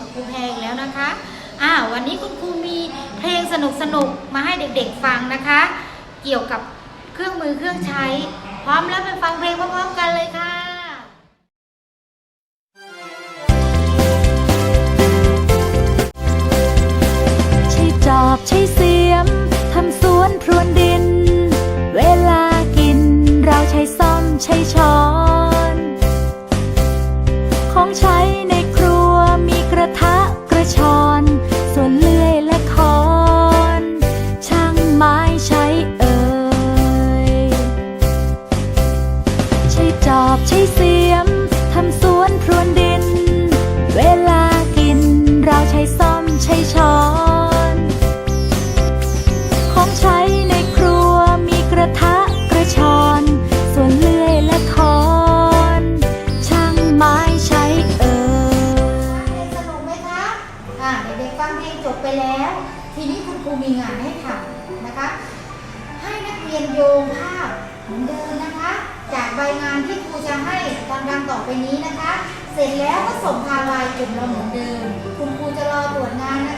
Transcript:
กับครูแพรอีแล้วนะคะอ่าวันนี้คุณครูมีเพลงสนุกสนุกมาให้เด็กๆฟังนะคะ เกี่ยวกับเครื่องมือเครื่องใช้ พร้อมแล้วไปฟังเพลงพร้อมๆกันเลยค่ะใช้จอบใช้เสียมทำสวนพรวนดิน เวลากินเราใช้ซ่อมใช้ช้อน ช้อน ของใช้ในครัวมีกระทะกระชอน ส่วนเลื่อยและค้อน ช่างไม้ใช้เอ่ยสนุกไหมคะอ่าเด็กๆฟังเพลงจบไปแล้ว ทีนี้คุณครูมีงานให้ทำนะคะ ให้นักเรียนโยงภาพเหมือนเดิมนะคะ จากใบงานที่ครูจะให้ตอนดังต่อไปนี้นะคะ เสร็จแล้วก็ส่งทางไลน์กลุ่มเราเหมือนเดิม คุณครูจะรอตรวจงานนะคะ